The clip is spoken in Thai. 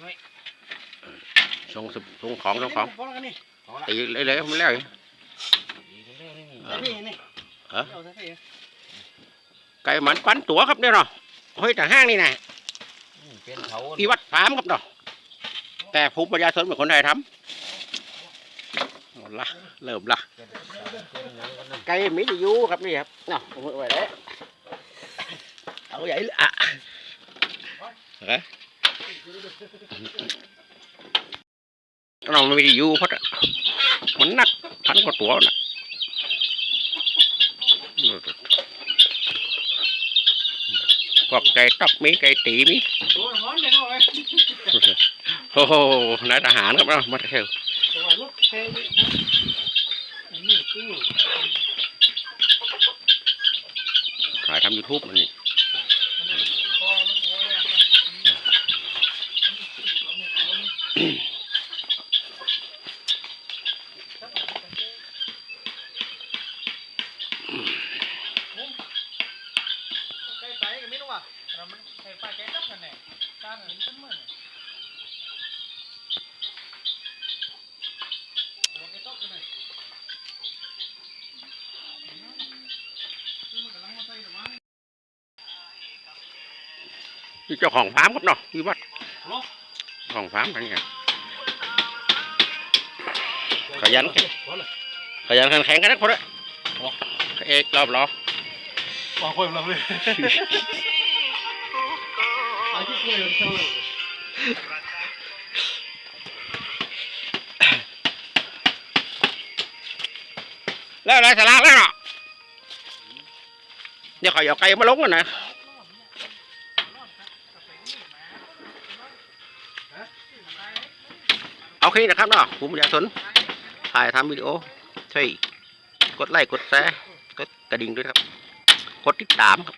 ไหมส่งสุส่งของส่งของพอแล้วกันนี่เอาละตีเลยเลยมันแล้วอีกดีเร็วๆนี่เอใส่อพี่นี่ฮะเอาใส่พี่ไก่หมันปันตัวครับเนี่ยเนาะเฮ้ยแต่ห้างนี่นะอืมเป็นเขาที่วัดฟาร์มครับเนาะแต่ภูมิปัญญาชนเป็นคนไทยทำเอาละเริ่มละเป็นเป็นหยังกันนั่นไก่มิตรยูครับนี่ครับเนาะเอาไว้เลยเอาใหญ่เลยอะ เฮ้ยน้องมันมิตรยูเพราะมันหนักพันกว่าตัวนะพวกไก่ตอกมีไก่ตีมีโอ้โหนายทหารครับเนาะมาเที่ยวสวัสดีลูกเฮ้ยนี่ตู้ถ่ายทำยูทูบมันนี่ เรามันใกล้ไปใกล้ตับกันแน่ตามหินขึ้นมาเนี่ยโอ้ใกล้ตับกันเลยมันกำลังมาใส่หรือวะ นี่เจ้าของฟาร์มครับเนาะพี่วัด เหรอ ของฟาร์มอะไรเงี้ยขยันขยันขันแข็งกันนะคนละเอกรอบรอวางคุยกับเราเลยอาที่คุยกับเราเลยแล้วอะไรสาระแล้วเนาะเดี๋ยวเขาเอาไก่มาลงกันนะ เอาคีนะครับเนาะผมอยากสนถ่ายทำวิดีโอช่วยกดไลค์กดแชร์กดกระดิ่งด้วยครับ กดติดตามครับ